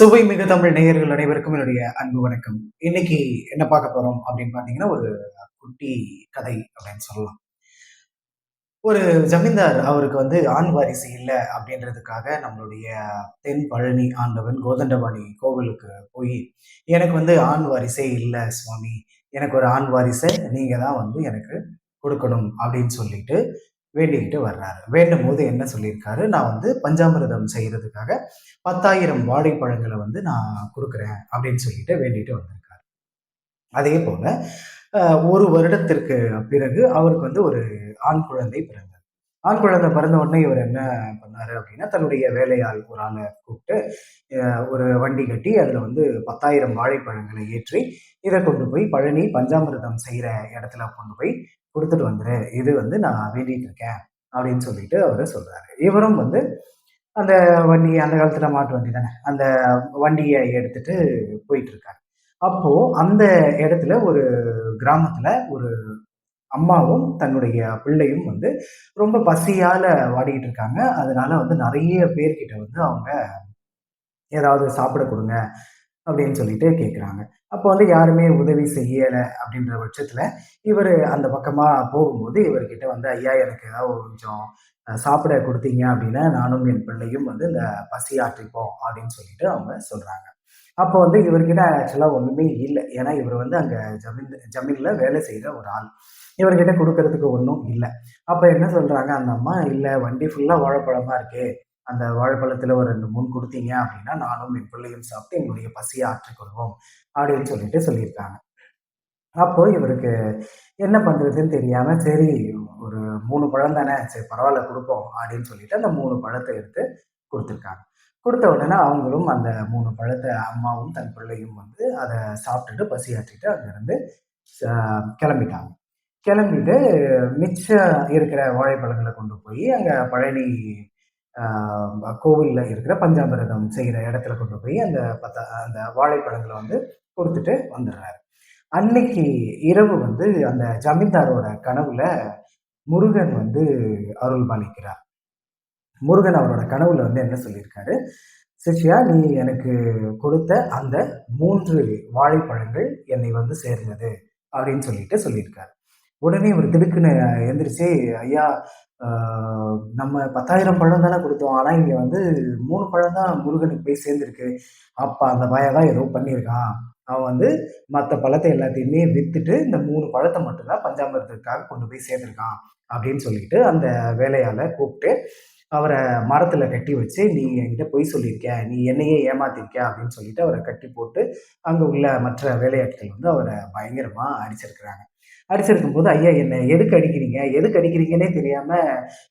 சுவை மிகு தமிழ் நேயர்கள் அனைவருக்கும் என்னுடைய அன்பு வணக்கம். இன்னைக்கு என்ன பார்க்க போறோம் அப்படின்னு பாத்தீங்கன்னா ஒரு குட்டி கதை அப்படின்னு சொல்லலாம். ஒரு ஜமீன்தார் அவருக்கு வந்து ஆண் வாரிசு இல்லை அப்படின்றதுக்காக நம்மளுடைய தென் பழனி ஆண்டவன் கோதண்டபாணி கோவிலுக்கு போய் எனக்கு வந்து ஆண் வாரிசே இல்லை சுவாமி எனக்கு ஒரு ஆண் வாரிசை நீங்க தான் வந்து எனக்கு கொடுக்கணும் அப்படின்னு சொல்லிட்டு வேண்டிக்கிட்டு வர்றாரு. வேண்டும் போது என்ன சொல்லியிருக்காரு? நான் வந்து பஞ்சாமிரதம் செய்கிறதுக்காக பத்தாயிரம் வாழைப்பழங்களை வந்து நான் கொடுக்குறேன் அப்படின்னு சொல்லிட்டு வேண்டிட்டு வந்திருக்காரு. அதே போல ஒரு வருடத்திற்கு பிறகு அவருக்கு வந்து ஒரு ஆண் குழந்தை பிறந்தது. ஆண் குழந்தை பிறந்த உடனே இவர் என்ன பண்ணாரு அப்படின்னா தன்னுடைய வேலையாள் ஒரு ஆளை கூப்பிட்டு ஒரு வண்டி கட்டி அதில் வந்து பத்தாயிரம் வாழைப்பழங்களை ஏற்றி இதை கொண்டு போய் பழனி பஞ்சாமிரதம் செய்கிற இடத்துல கொண்டு போய் கொடுத்துட்டு வந்துரு. இது வந்து நான் வேண்டிட்டு இருக்கேன் அப்படின்னு சொல்லிட்டு அவர் சொல்கிறாரு இவரும் வந்து அந்த வண்டி அந்த காலத்தில் மாட்டு வண்டி தானே அந்த வண்டியை எடுத்துட்டு போயிட்டு இருக்காரு. அந்த இடத்துல ஒரு கிராமத்தில் ஒரு அம்மாவும் தன்னுடைய பிள்ளையும் வந்து ரொம்ப பசியால் வாடிக்கிட்டு இருக்காங்க. அதனால வந்து நிறைய பேர்கிட்ட வந்து அவங்க ஏதாவது சாப்பிட கொடுங்க அப்படின்னு சொல்லிட்டு கேட்குறாங்க அப்போ வந்து யாருமே உதவி செய்யலை அப்படின்ற பட்சத்தில் இவர் அந்த பக்கமாக போகும்போது இவர்கிட்ட வந்து ஐயா எனக்கு ஏதாவது ஒரு கொஞ்சம் சாப்பிட கொடுத்தீங்க அப்படின்னா நானும் என் பிள்ளையும் வந்து இந்த பசி ஆற்றிப்போம் அப்படின்னு சொல்லிட்டு அவங்க சொல்கிறாங்க அப்போ வந்து இவர்கிட்ட ஆக்சுவலாக ஒன்றுமே இல்லை. ஏன்னா இவர் வந்து அங்கே ஜமீன் ஜமீனில் வேலை செய்கிற ஒரு ஆள். இவர்கிட்ட கொடுக்கறதுக்கு ஒன்றும் இல்லை. அப்போ என்ன சொல்கிறாங்க அந்த அம்மா இல்லை வண்டி ஃபுல்லாக வாழைப்பழமாக இருக்குது அந்த வாழைப்பழத்தில் ஒரு ரெண்டு மூணு கொடுத்தீங்க அப்படின்னா நானும் என் பிள்ளையும் சாப்பிட்டு எங்களுடைய பசியை ஆற்றிக்கொள்வோம் அப்படின்னு சொல்லிட்டு சொல்லியிருக்காங்க. அப்போ இவருக்கு என்ன பண்றதுன்னு தெரியாம சரி ஒரு மூணு பழம் தானே சரி பரவாயில்ல கொடுப்போம் அப்படின்னு சொல்லிட்டு அந்த மூணு பழத்தை எடுத்து கொடுத்துருக்காங்க. கொடுத்த உடனே அவங்களும் அந்த மூணு பழத்தை அம்மாவும் தன் பிள்ளையும் வந்து அதை சாப்பிட்டுட்டு பசி ஆற்றிட்டு அங்கேருந்து கிளம்பிட்டாங்க. கிளம்பிட்டு மிச்சம் இருக்கிற வாழைப்பழங்களை கொண்டு போய் அங்கே பழனி கோவிலில் இருக்கிற பஞ்சாமிரதம் செய்கிற இடத்துல கொண்டு போய் அந்த பத்த அந்த வாழைப்பழங்களை வந்து கொடுத்துட்டு வந்துடுறாரு. அன்னைக்கு இரவு வந்து அந்த ஜமீன்தாரோட கனவுல முருகன் வந்து அருள் பாலிக்கிறார். முருகன் அவரோட கனவுல வந்து என்ன சொல்லியிருக்காரு? சிஷ்யா நீ எனக்கு கொடுத்த அந்த மூன்று வாழைப்பழங்கள் என்னை வந்து சேர்ந்தது அப்படின்னு சொல்லிட்டு சொல்லியிருக்காரு. உடனே ஒரு திடுக்குன்னு எந்திரிச்சு ஐயா நம்ம பத்தாயிரம் பழம் தானே கொடுத்தோம். ஆனால் இங்கே வந்து மூணு பழம் தான் முருகனுக்கு போய் சேர்ந்துருக்கு. அப்போ அந்த பையன் தான் ஏதோ பண்ணியிருக்கான். அவன் வந்து மற்ற பழத்தை எல்லாத்தையுமே விற்றுட்டு இந்த மூணு பழத்தை மட்டும்தான் பஞ்சாமிரத்துக்காக கொண்டு போய் சேர்ந்துருக்கான் அப்படின்னு சொல்லிட்டு அந்த வேலையால் கூப்பிட்டு அவரை மரத்தில் கட்டி வச்சு நீ என்கிட்ட பொய் சொல்லியிருக்க. நீ என்னையே ஏமாத்திருக்க. அப்படின்னு சொல்லிட்டு அவரை கட்டி போட்டு அங்கே உள்ள மற்ற வேலையாட்கள் வந்து அவரை பயங்கரமாக அடிச்சிருக்கிறாங்க. அடிச்சிருக்கும் போது ஐயா என்ன எதுக்கு அடிக்கிறீங்க? எதுக்கு அடிக்கிறீங்கன்னே தெரியாம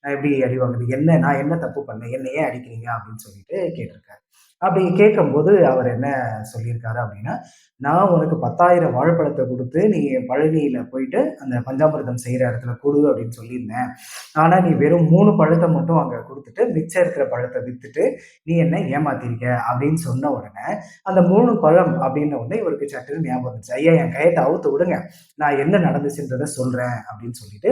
நான் எப்படி அடி என்ன நான் என்ன தப்பு பண்ணேன்? என்ன ஏன் அடிக்கிறீங்க? அப்படின்னு சொல்லிட்டு கேட்டிருக்காரு. அப்படி கேட்கும்போது அவர் என்ன சொல்லியிருக்காரு அப்படின்னா நான் உனக்கு பத்தாயிரம் வாழைப்பழத்தை கொடுத்து நீ பழனியில போயிட்டு அந்த பஞ்சாமிர்தம் செய்யற இடத்துல கொடு அப்படின்னு சொல்லியிருந்தேன். ஆனா நீ வெறும் மூணு பழத்தை மட்டும் அங்க கொடுத்துட்டு மிச்சம் இருக்கிற பழத்தை வித்துட்டு நீ என்ன ஏமாத்திருக்க அப்படின்னு சொன்ன உடனே அந்த மூணு பழம் அப்படின்ன உடனே இவருக்கு சட்டுன்னு ஞாபகம் வந்துச்சு. ஐயா என் கையத்தை அவுத்து விடுங்க. நான் என்ன நடந்துச்சுன்றதை சொல்றேன் அப்படின்னு சொல்லிட்டு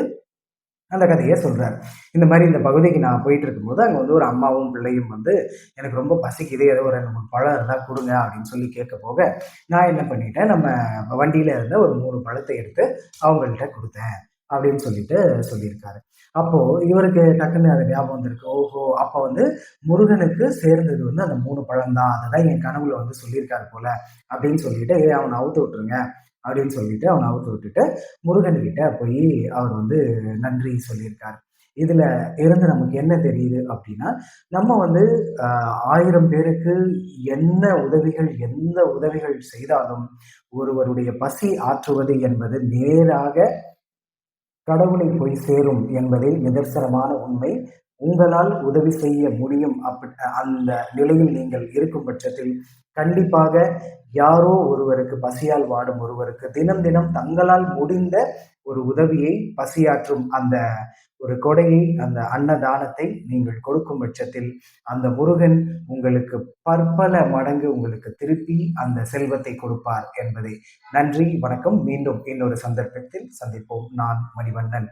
அந்த கதையை சொல்கிறார் இந்த மாதிரி இந்த பகுதிக்கு நான் போயிட்டு இருக்கும்போது அங்கே வந்து ஒரு அம்மாவும் பிள்ளையும் வந்து எனக்கு ரொம்ப பசிக்குது ஏதோ ஒரு ரெண்டு மூணு பழம் இருந்தால் கொடுங்க அப்படின்னு சொல்லி கேட்க போக நான் என்ன பண்ணிட்டேன் நம்ம வண்டியில் இருந்த ஒரு மூணு பழத்தை எடுத்து அவங்கள்ட்ட கொடுத்தேன் அப்படின்னு சொல்லிட்டு சொல்லியிருக்காரு. அப்போ இவருக்கு டக்குன்னு அது ஞாபகம் வந்திருக்கு. ஓஹோ அப்போ வந்து முருகனுக்கு சேர்ந்தது வந்து அந்த மூணு பழம் தான் அதை தான் என் கனவுல வந்து சொல்லியிருக்காரு போல அப்படின்னு சொல்லிட்டு அவனை அவுத்து விட்டுருங்க. அப்படின்னு சொல்லிட்டு அவனை அவுத்து விட்டுட்டு முருகன் கிட்ட போய் அவர் வந்து நன்றி சொல்லியிருக்காரு. இதுல இருந்து நமக்கு என்ன தெரியுது அப்படின்னா நம்ம வந்து ஆயிரம் பேருக்கு என்ன உதவிகள் எந்த உதவிகள் செய்தாலும் ஒருவருடைய பசி ஆற்றுவது என்பது நேராக கடவுளை போய் சேரும் என்பதே நிதர்சனமான உண்மை உங்களால் உதவி செய்ய முடியும் அப்படி அந்த நிலையில் நீங்கள் இருக்கும் பட்சத்தில் கண்டிப்பாக யாரோ ஒருவருக்கு பசியால் வாடும் ஒருவருக்கு தினம் தினம் தங்களால் முடிந்த ஒரு உதவியை பசியாற்றும் அந்த ஒரு கொடையை அந்த அன்னதானத்தை நீங்கள் கொடுக்கும் பட்சத்தில் அந்த முருகன் உங்களுக்கு பற்பல மடங்கு உங்களுக்கு திருப்பி அந்த செல்வத்தை கொடுப்பார் என்பதை. நன்றி வணக்கம். மீண்டும் இன்னொரு சந்தர்ப்பத்தில் சந்திப்போம். நான் மணிவண்ணன்.